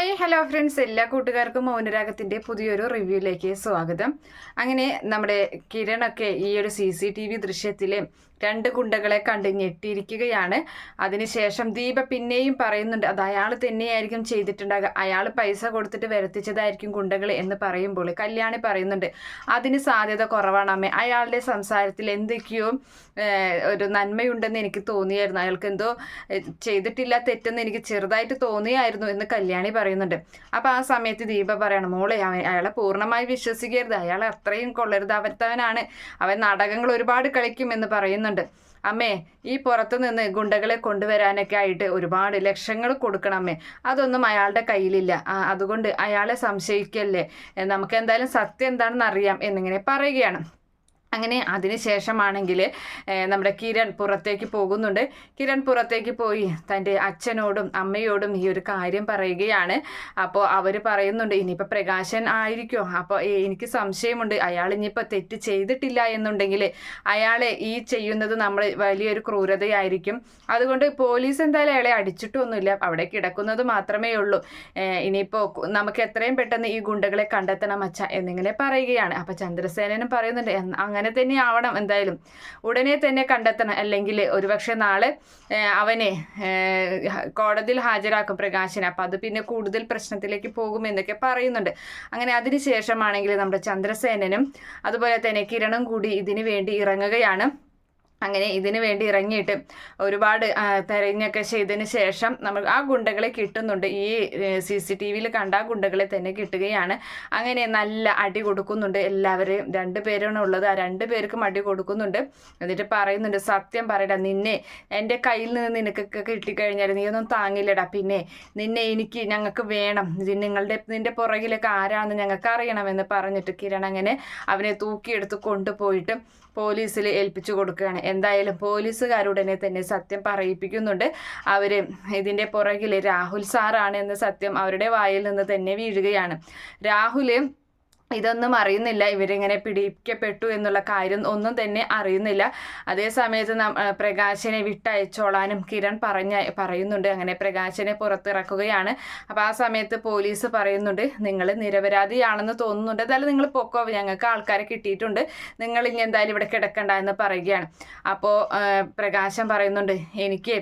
Hi hello friends. എല്ലാ കൂട്ടുകാർക്കും മൗനരാഗത്തിന്റെ പുതിയൊരു റിവ്യൂയിലേക്ക് സ്വാഗതം. അങ്ങനെ നമ്മുടെ കിരണൊക്കെ ഈ ഒരു സി സി ടി വി ദൃശ്യത്തിലെ രണ്ട് ഗുണ്ടകളെ കണ്ട് ഞെട്ടിയിരിക്കുകയാണ്. അതിനുശേഷം ദീപ പിന്നെയും പറയുന്നുണ്ട് അത് അയാൾ തന്നെയായിരിക്കും ചെയ്തിട്ടുണ്ടാകുക അയാൾ പൈസ കൊടുത്തിട്ട് വരുത്തിച്ചതായിരിക്കും ഗുണ്ടകൾ എന്ന് പറയുമ്പോൾ കല്യാണി പറയുന്നുണ്ട് അതിന് സാധ്യത കുറവാണ് അമ്മേ. അയാളുടെ സംസാരത്തിൽ എന്തൊക്കെയോ ഒരു നന്മയുണ്ടെന്ന് എനിക്ക് തോന്നിയായിരുന്നു. അയാൾക്ക് എന്തോ ചെയ്തിട്ടില്ല തെറ്റെന്ന് എനിക്ക് ചെറുതായിട്ട് തോന്നിയായിരുന്നു എന്ന് കല്യാണി പറയുന്നുണ്ട്. അപ്പോൾ ആ സമയത്ത് ദീപ പറയണം മോളെ അയാളെ പൂർണമായി വിശ്വസിക്കരുത്. അയാൾ അത്രയും കൊള്ളരുതാവത്തവനാണ്. അവൻ നാടകങ്ങൾ ഒരുപാട് കളിക്കും എന്ന് പറയുന്നുണ്ട്. അമ്മേ ഈ പുറത്തു നിന്ന് ഗുണ്ടകളെ കൊണ്ടുവരാനൊക്കെ ആയിട്ട് ഒരുപാട് ലക്ഷങ്ങൾ കൊടുക്കണം അമ്മേ. അതൊന്നും അയാളുടെ കയ്യിലില്ല. അതുകൊണ്ട് അയാളെ സംശയിക്കല്ലേ? നമുക്ക് എന്തായാലും സത്യം എന്താണെന്ന് അറിയാം എന്നിങ്ങനെ പറയുകയാണ്. അങ്ങനെ അതിനുശേഷമാണെങ്കിൽ നമ്മുടെ കിരൺ പുറത്തേക്ക് പോകുന്നുണ്ട്. കിരൺ പുറത്തേക്ക് പോയി തന്റെ അച്ഛനോടും അമ്മയോടും ഈ ഒരു കാര്യം പറയുകയാണ്. അപ്പോൾ അവർ പറയുന്നുണ്ട് ഇനിയിപ്പോൾ പ്രകാശൻ ആയിരിക്കുമോ അപ്പോൾ എനിക്ക് സംശയമുണ്ട്. അയാൾ ഇനിയിപ്പോൾ തെറ്റ് ചെയ്തിട്ടില്ല എന്നുണ്ടെങ്കിൽ അയാളെ ഈ ചെയ്യുന്നത് നമ്മൾ വലിയൊരു ക്രൂരതയായിരിക്കും. അതുകൊണ്ട് പോലീസ് എന്തായാലും അയാളെ അടിച്ചിട്ടൊന്നുമില്ല. അവിടെ കിടക്കുന്നത് മാത്രമേ ഉള്ളൂ. ഇനിയിപ്പോൾ നമുക്ക് എത്രയും പെട്ടെന്ന് ഈ ഗുണ്ടകളെ കണ്ടെത്തണം അച്ഛ എന്നിങ്ങനെ പറയുകയാണ്. അപ്പോൾ ചന്ദ്രസേനനും പറയുന്നുണ്ട് അങ്ങനെ അങ്ങനെ തന്നെ ആവണം എന്തായാലും. ഉടനെ തന്നെ കണ്ടെത്തണം. അല്ലെങ്കിൽ ഒരുപക്ഷെ നാളെ അവനെ കോടതിയിൽ ഹാജരാക്കും പ്രകാശിനെ. അപ്പം അത് പിന്നെ കൂടുതൽ പ്രശ്നത്തിലേക്ക് പോകും എന്നൊക്കെ പറയുന്നുണ്ട്. അങ്ങനെ അതിനുശേഷമാണെങ്കിൽ നമ്മുടെ ചന്ദ്രസേനനും അതുപോലെ തന്നെ കിരണും കൂടി ഇതിനു വേണ്ടി ഇറങ്ങുകയാണ്. അങ്ങനെ ഇതിനു വേണ്ടി ഇറങ്ങിയിട്ട് ഒരുപാട് തെരഞ്ഞൊക്കെ ചെയ്തതിന് ശേഷം നമ്മൾ ആ ഗുണ്ടകളെ കിട്ടുന്നുണ്ട്. ഈ സി സി ടി വിയിൽ കണ്ട ആ ഗുണ്ടകളെ തന്നെ കിട്ടുകയാണ്. അങ്ങനെ നല്ല അടി കൊടുക്കുന്നുണ്ട് എല്ലാവരെയും. രണ്ട് പേരാണ് ഉള്ളത്. ആ രണ്ട് പേർക്കും അടി കൊടുക്കുന്നുണ്ട്. എന്നിട്ട് പറയുന്നുണ്ട് സത്യം പറയടാ നിന്നെ എന്റെ കയ്യിൽ നിന്ന് നിനക്കൊക്കെ കിട്ടിക്കഴിഞ്ഞാൽ നീ ഒന്നും താങ്ങില്ലടാ. പിന്നെ നിന്നെ എനിക്ക് ഞങ്ങൾക്ക് വേണം. നിങ്ങളുടെ നിന്റെ പുറകിലൊക്കെ ആരാണെന്ന് ഞങ്ങൾക്ക് അറിയണമെന്ന് പറഞ്ഞിട്ട് കിരൺ അങ്ങനെ അവനെ തൂക്കിയെടുത്ത് കൊണ്ടുപോയിട്ട് പോലീസിൽ ഏൽപ്പിച്ചു കൊടുക്കുകയാണ്. എന്തായാലും പോലീസുകാരുടനെ തന്നെ സത്യം പറയിപ്പിക്കുന്നുണ്ട്. അവർ ഇതിന്റെ പുറകിൽ രാഹുൽ സാറാണ് എന്ന സത്യം അവരുടെ വായിൽ നിന്ന് തന്നെ വീഴുകയാണ്. രാഹുൽ ഇതൊന്നും അറിയുന്നില്ല. ഇവരിങ്ങനെ പിടിക്കപ്പെട്ടു എന്നുള്ള കാര്യം ഒന്നും തന്നെ അറിയുന്നില്ല. അതേ സമയത്ത് പ്രകാശനെ വിട്ടയച്ചോളാനും കിരൺ പറഞ്ഞ പറയുന്നുണ്ട്. അങ്ങനെ പ്രകാശനെ പുറത്തിറക്കുകയാണ്. അപ്പോൾ ആ സമയത്ത് പോലീസ് പറയുന്നുണ്ട് നിങ്ങൾ നിരപരാധിയാണെന്ന് തോന്നുന്നുണ്ട്. എന്തായാലും നിങ്ങൾ പൊക്കോ. ഞങ്ങൾക്ക് ആൾക്കാരെ കിട്ടിയിട്ടുണ്ട്. നിങ്ങൾ ഇനി എന്തായാലും ഇവിടെ കിടക്കണ്ട എന്ന് പറയുകയാണ്. അപ്പോൾ പ്രകാശം പറയുന്നുണ്ട് എനിക്ക്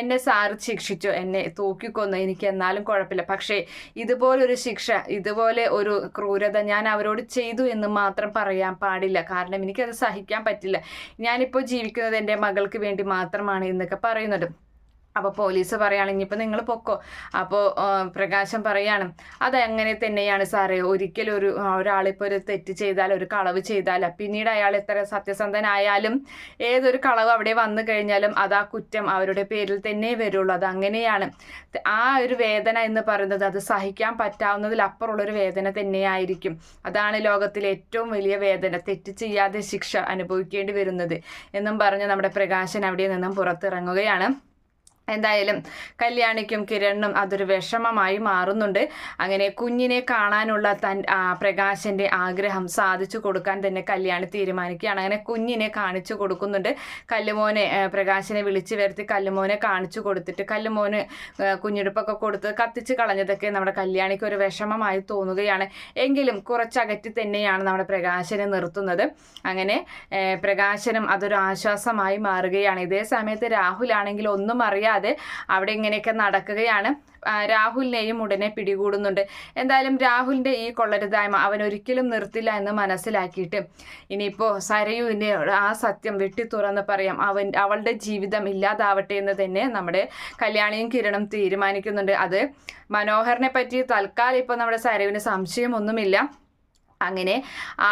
എന്നെ സാറ് ശിക്ഷിച്ചു. എന്നെ തൂക്കിക്കൊന്നു. എനിക്ക് എന്നാലും കുഴപ്പമില്ല. പക്ഷേ ഇതുപോലൊരു ശിക്ഷ ഇതുപോലെ ഒരു ക്രൂരത ഞാൻ അവരോട് ചെയ്തു എന്ന് മാത്രം പറയാൻ പാടില്ല. കാരണം എനിക്കത് സഹിക്കാൻ പറ്റില്ല. ഞാനിപ്പോൾ ജീവിക്കുന്നത് എന്റെ മകൾക്ക് വേണ്ടി മാത്രമാണ് എന്നൊക്കെ പറയുന്നുണ്ട്. അപ്പോൾ പോലീസ് പറയുകയാണ് ഇനിയിപ്പോൾ നിങ്ങൾ പൊക്കോ. അപ്പോൾ പ്രകാശം പറയാണ് അതങ്ങനെ തന്നെയാണ് സാറേ. ഒരിക്കലും ഒരു ഒരാളിപ്പോൾ ഒരു തെറ്റ് ചെയ്താൽ ഒരു കളവ് ചെയ്താൽ പിന്നീട് അയാൾ എത്ര സത്യസന്ധനായാലും ഏതൊരു കളവ് അവിടെ വന്നു കഴിഞ്ഞാലും അത് ആ കുറ്റം അവരുടെ പേരിൽ തന്നെ വരുള്ളൂ. അത് അങ്ങനെയാണ്. ആ ഒരു വേദന എന്ന് പറയുന്നത് അത് സഹിക്കാൻ പറ്റാവുന്നതിലപ്പുറമുള്ളൊരു വേദന തന്നെയായിരിക്കും. അതാണ് ലോകത്തിലെ ഏറ്റവും വലിയ വേദന തെറ്റ് ചെയ്യാതെ ശിക്ഷ അനുഭവിക്കേണ്ടി വരുന്നത്. എന്നും പറഞ്ഞ് നമ്മുടെ പ്രകാശൻ അവിടെ നിന്നും പുറത്തിറങ്ങുകയാണ്. എന്തായാലും കല്യാണിക്കും കിരണിനും അതൊരു വിഷമമായി മാറുന്നുണ്ട്. അങ്ങനെ കുഞ്ഞിനെ കാണാനുള്ള തൻ പ്രകാശന്റെ ആഗ്രഹം സാധിച്ചു കൊടുക്കാൻ തന്നെ കല്യാണി തീരുമാനിക്കുകയാണ്. അങ്ങനെ കുഞ്ഞിനെ കാണിച്ചു കൊടുക്കുന്നുണ്ട്. കല്ലുമോനെ പ്രകാശിനെ വിളിച്ചു വരുത്തി കല്ലുമോനെ കാണിച്ചു കൊടുത്തിട്ട് കല്ലുമോന് കുഞ്ഞുടുപ്പൊക്കെ കൊടുത്ത് കത്തിച്ച് കളഞ്ഞതൊക്കെ നമ്മുടെ കല്യാണിക്ക് ഒരു വിഷമമായി തോന്നുകയാണ്. എങ്കിലും കുറച്ചകറ്റി തന്നെയാണ് നമ്മുടെ പ്രകാശനെ നിർത്തുന്നത്. അങ്ങനെ പ്രകാശനം അതൊരു ആശ്വാസമായി മാറുകയാണ്. ഇതേ സമയത്ത് രാഹുലാണെങ്കിൽ ഒന്നും അറിയാതെ അറിയാതെ അവിടെ ഇങ്ങനെയൊക്കെ നടക്കുകയാണ്. രാഹുലിനെയും ഉടനെ പിടികൂടുന്നുണ്ട്. എന്തായാലും രാഹുലിന്റെ ഈ കൊള്ളരുതായ്മ അവൻ ഒരിക്കലും നിർത്തില്ല എന്ന് മനസ്സിലാക്കിയിട്ട് ഇനിയിപ്പോൾ സരയുവിന്റെ ആ സത്യം വെട്ടി തുറന്ന് പറയാം. അവൻ അവളുടെ ജീവിതം ഇല്ലാതാവട്ടെ എന്ന് തന്നെ നമ്മുടെ കല്യാണിയും കിരണും തീരുമാനിക്കുന്നുണ്ട്. അത് മനോഹറിനെ പറ്റി തൽക്കാലം ഇപ്പോൾ നമ്മുടെ സരയുവിന് സംശയമൊന്നുമില്ല. അങ്ങനെ ആ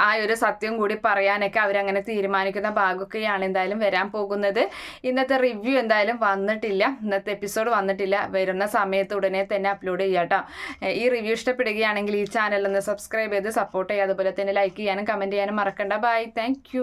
ആ ഒരു സത്യം കൂടി പറയാനൊക്കെ അവരങ്ങനെ തീരുമാനിക്കുന്ന ഭാഗമൊക്കെയാണ് എന്തായാലും വരാൻ പോകുന്നത്. ഇന്നത്തെ റിവ്യൂ എന്തായാലും വന്നിട്ടില്ല. ഇന്നത്തെ എപ്പിസോഡ് വന്നിട്ടില്ല. വരുന്ന സമയത്ത് ഉടനെ തന്നെ അപ്ലോഡ് ചെയ്യാം കേട്ടോ. ഈ റിവ്യൂ ഇഷ്ടപ്പെടുകയാണെങ്കിൽ ഈ ചാനൽ ഒന്ന് സബ്സ്ക്രൈബ് ചെയ്ത് സപ്പോർട്ട് ചെയ്യുക. അതുപോലെ തന്നെ ലൈക്ക് ചെയ്യാനും കമന്റ് ചെയ്യാനും മറക്കണ്ട. Bye thank